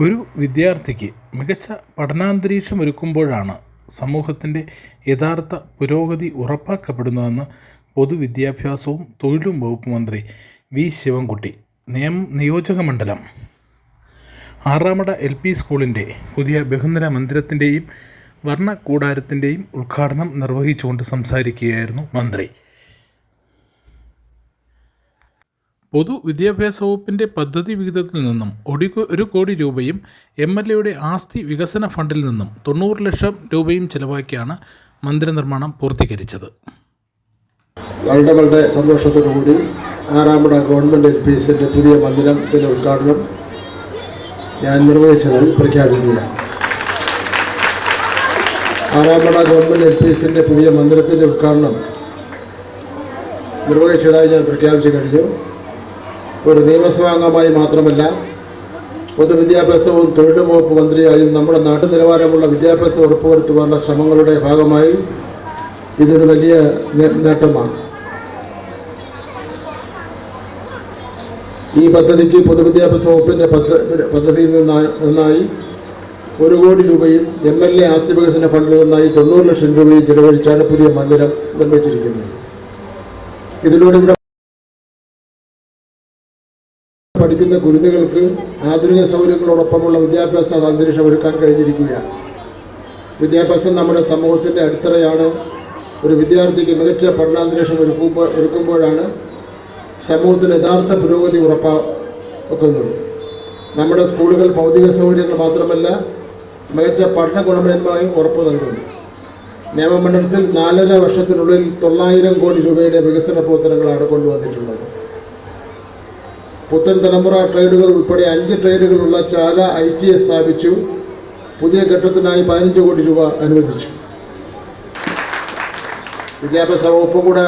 ഒരു വിദ്യാർത്ഥിക്ക് മികച്ച പഠനാന്തരീക്ഷം ഒരുക്കുമ്പോഴാണ് സമൂഹത്തിന്റെ യഥാർത്ഥ പുരോഗതി ഉറപ്പാക്കപ്പെടുന്നതെന്ന് പൊതുവിദ്യാഭ്യാസവും തൊഴിലും വകുപ്പ് മന്ത്രി വി ശിവൻകുട്ടി നിയം നിയോജകമണ്ഡലം. ആറാമട എൽ പി സ്കൂളിന്റെ പുതിയ ബഹുനില മന്ദിരത്തിന്റെയും വർണ കൂടാരത്തിന്റെയും ഉദ്ഘാടനം നിർവഹിച്ചുകൊണ്ട് സംസാരിക്കുകയായിരുന്നു മന്ത്രി. പൊതുവിദ്യാഭ്യാസ വകുപ്പിന്റെ പദ്ധതി വിഹിതത്തിൽ നിന്നും ഒടി ഒരു കോടി രൂപയും എം എൽ എയുടെ ആസ്തി വികസന ഫണ്ടിൽ നിന്നും തൊണ്ണൂറ് ലക്ഷം രൂപയും ചെലവാക്കിയാണ് മന്ദിര നിർമ്മാണം പൂർത്തീകരിച്ചത്. വളരെ വളരെ സന്തോഷത്തോടുകൂടി ആറാമട ഗവൺമെന്റ് എൽ പി എസിന്റെ പുതിയ മന്ദിരത്തിന്റെ ഉദ്ഘാടനം ഞാൻ നിർവഹിച്ചതായി പ്രഖ്യാപിക്കുകയാണ്. ആറാമട ഗവൺമെന്റ് എൽ പി എസിന്റെ പുതിയ മന്ദിരത്തിന്റെ ഉദ്ഘാടനം നിർവഹിച്ചതായി ഞാൻ പ്രഖ്യാപിച്ചു കഴിഞ്ഞു. ഒരു നിയമസഭാംഗമായി മാത്രമല്ല പൊതുവിദ്യാഭ്യാസവും തൊഴിലും വകുപ്പ് മന്ത്രിയായും നമ്മുടെ നാട്ടു നിലവാരമുള്ള വിദ്യാഭ്യാസം ഉറപ്പുവരുത്തുവാനുള്ള ശ്രമങ്ങളുടെ ഭാഗമായി ഇതൊരു വലിയ നേട്ടമാണ്. ഈ പദ്ധതിക്ക് പൊതുവിദ്യാഭ്യാസ വകുപ്പിന്റെ പദ്ധ പദ്ധതിയിൽ നിന്നായി ഒരു കോടി രൂപയും എം എൽ എ ആസ്തി വികസന ഫണ്ടിൽ നിന്നായി തൊണ്ണൂറ് ലക്ഷം രൂപയും ചെലവഴിച്ചാണ് പുതിയ മന്ദിരം നിർമ്മിച്ചിരിക്കുന്നത്. ഇതിലൂടെ ഇവിടെ പഠിക്കുന്ന കുരുന്നുകൾക്ക് ആധുനിക സൗകര്യങ്ങളോടൊപ്പമുള്ള വിദ്യാഭ്യാസ അന്തരീക്ഷം ഒരുക്കാൻ കഴിഞ്ഞിരിക്കുകയാണ്. വിദ്യാഭ്യാസം നമ്മുടെ സമൂഹത്തിന്റെ അടിത്തറയാണ്. ഒരു വിദ്യാർത്ഥിക്ക് മികച്ച പഠനാന്തരീക്ഷം ഒരുക്കുമ്പോൾ ഒരുക്കുമ്പോഴാണ് സമൂഹത്തിന് യഥാർത്ഥ പുരോഗതി ഉറപ്പാക്കുന്നത് നമ്മുടെ സ്കൂളുകൾ ഭൗതിക സൗകര്യങ്ങൾ മാത്രമല്ല മികച്ച പഠന ഗുണമേന്മയും ഉറപ്പു നൽകുന്നു. നിയമമണ്ഡലത്തിൽ നാലര വർഷത്തിനുള്ളിൽ തൊള്ളായിരം കോടി രൂപയുടെ വികസന പ്രവർത്തനങ്ങളാണ് കൊണ്ടുവന്നിട്ടുള്ളത്. പുത്തൻ തലമുറ ട്രേഡുകൾ ഉൾപ്പെടെ അഞ്ച് ട്രേഡുകളുള്ള ചാല ഐ ടി എസ് സ്ഥാപിച്ചു. പുതിയ ഘട്ടത്തിനായി പതിനഞ്ച് കോടി രൂപ അനുവദിച്ചു. വിദ്യാഭ്യാസ വകുപ്പ് കൂടെ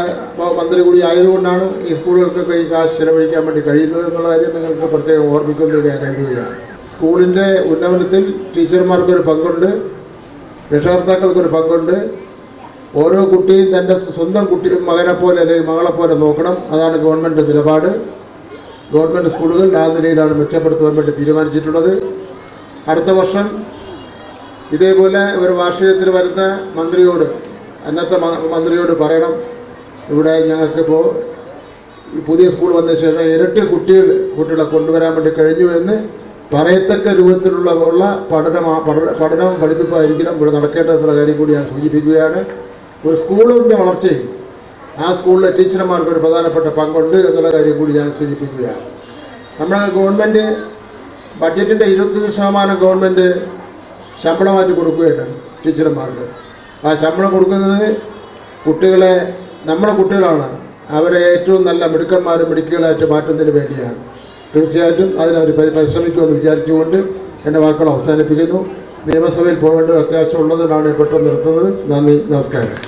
മന്ത്രി കൂടി ആയതുകൊണ്ടാണ് ഈ സ്കൂളുകൾക്കൊക്കെ ഈ കാശ് ചെലവഴിക്കാൻ വേണ്ടി കഴിയുന്നത് എന്നുള്ള കാര്യം നിങ്ങൾക്ക് പ്രത്യേകം ഓർമ്മിക്കുന്നത് ഞാൻ കരുതുകയാണ്. സ്കൂളിന്റെ ഉന്നമനത്തിൽ ടീച്ചർമാർക്കൊരു പങ്കുണ്ട് രക്ഷകർത്താക്കൾക്കൊരു പങ്കുണ്ട്. ഓരോ കുട്ടിയും തന്റെ സ്വന്തം കുട്ടി മകനെ പോലെ അല്ലെങ്കിൽ മകളെ പോലെ നോക്കണം. അതാണ് ഗവൺമെന്റ് നിലപാട്. ഗവൺമെന്റ് സ്കൂളുകൾ ആ നിലയിലാണ് മെച്ചപ്പെടുത്തുവാൻ വേണ്ടി തീരുമാനിച്ചിട്ടുള്ളത്. അടുത്ത വർഷം ഇതേപോലെ ഒരു വാർഷികത്തിൽ വരുന്ന മന്ത്രിയോട് അന്നത്തെ മന്ത്രിയോട് പറയണം. ഇവിടെ ഞങ്ങൾക്കിപ്പോൾ ഈ പുതിയ സ്കൂൾ വന്ന ശേഷം ഇരട്ടി കുട്ടികൾ കുട്ടികളെ കൊണ്ടുവരാൻ വേണ്ടി കഴിഞ്ഞു എന്ന് പറയത്തക്ക രൂപത്തിലുള്ള ഉള്ള പഠനം പഠന പഠനവും പഠിപ്പിപ്പായിരിക്കണം ഇവിടെ നടക്കേണ്ടതെന്നുള്ള കാര്യം കൂടി ഞാൻ സൂചിപ്പിക്കുകയാണ്. ഒരു സ്കൂളിന്റെ വളർച്ചയിൽ ആ സ്കൂളിലെ ടീച്ചർമാർക്ക് ഒരു പ്രധാനപ്പെട്ട പങ്കുണ്ട് എന്നുള്ള കാര്യം കൂടി ഞാൻ സൂചിപ്പിക്കുകയാണ്. നമ്മുടെ ഗവൺമെന്റ് ബഡ്ജറ്റിന്റെ ഇരുപത്തഞ്ച് ശതമാനം ഗവൺമെന്റ് ശമ്പളമായിട്ട് കൊടുക്കുകയാണ് ടീച്ചർമാർക്ക്. ആ ശമ്പളം കൊടുക്കുന്നത് കുട്ടികളെ നമ്മുടെ കുട്ടികളാണ്. അവരെ ഏറ്റവും നല്ല മിടുക്കന്മാരും മിടുക്കുകളായിട്ട് മാറ്റുന്നതിന് വേണ്ടിയാണ്. തീർച്ചയായിട്ടും അതിനവർ പരി- പരിശ്രമിക്കുമെന്ന് വിചാരിച്ചുകൊണ്ട് എന്റെ വാക്കുകൾ അവസാനിപ്പിക്കുന്നു. നിയമസഭയിൽ പോകേണ്ടത് അത്യാവശ്യമുള്ളതിനാണ് പെട്ടെന്ന് നിർത്തുന്നത്. നന്ദി നമസ്കാരം.